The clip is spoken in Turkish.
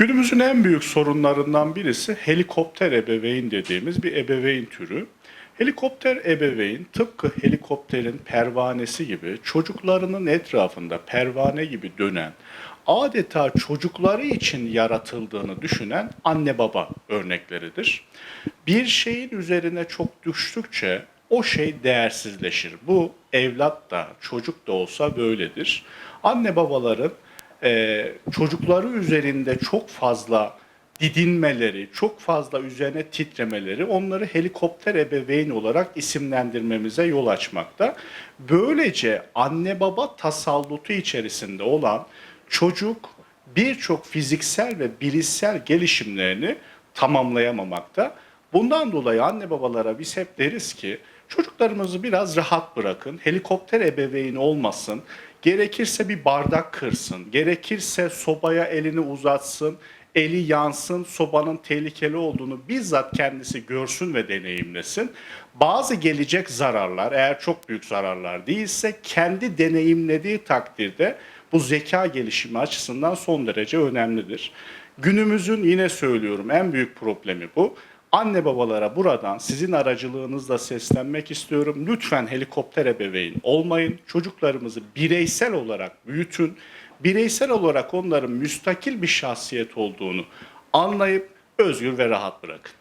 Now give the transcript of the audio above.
Günümüzün en büyük sorunlarından birisi helikopter ebeveyn dediğimiz bir ebeveyn türü. Helikopter ebeveyn tıpkı helikopterin pervanesi gibi çocuklarının etrafında pervane gibi dönen, adeta çocukları için yaratıldığını düşünen anne baba örnekleridir. Bir şeyin üzerine çok düştükçe o şey değersizleşir. Bu evlat da çocuk da olsa böyledir. Anne babaların e, çocukları üzerinde çok fazla didinmeleri, çok fazla üzerine titremeleri onları helikopter ebeveyn olarak isimlendirmemize yol açmakta. Böylece anne baba tasallutu içerisinde olan çocuk birçok fiziksel ve bilişsel gelişimlerini tamamlayamamakta. Bundan dolayı anne babalara biz hep deriz ki çocuklarımızı biraz rahat bırakın. Helikopter ebeveyni olmasın. Gerekirse bir bardak kırsın. Gerekirse sobaya elini uzatsın. Eli yansın, sobanın tehlikeli olduğunu bizzat kendisi görsün ve deneyimlesin. Bazı gelecek zararlar eğer çok büyük zararlar değilse kendi deneyimlediği takdirde bu zeka gelişimi açısından son derece önemlidir. Günümüzün yine söylüyorum en büyük problemi bu. Anne babalara buradan sizin aracılığınızla seslenmek istiyorum. Lütfen helikopter ebeveyn olmayın. Çocuklarımızı bireysel olarak büyütün. Bireysel olarak onların müstakil bir şahsiyet olduğunu anlayıp özgür ve rahat bırakın.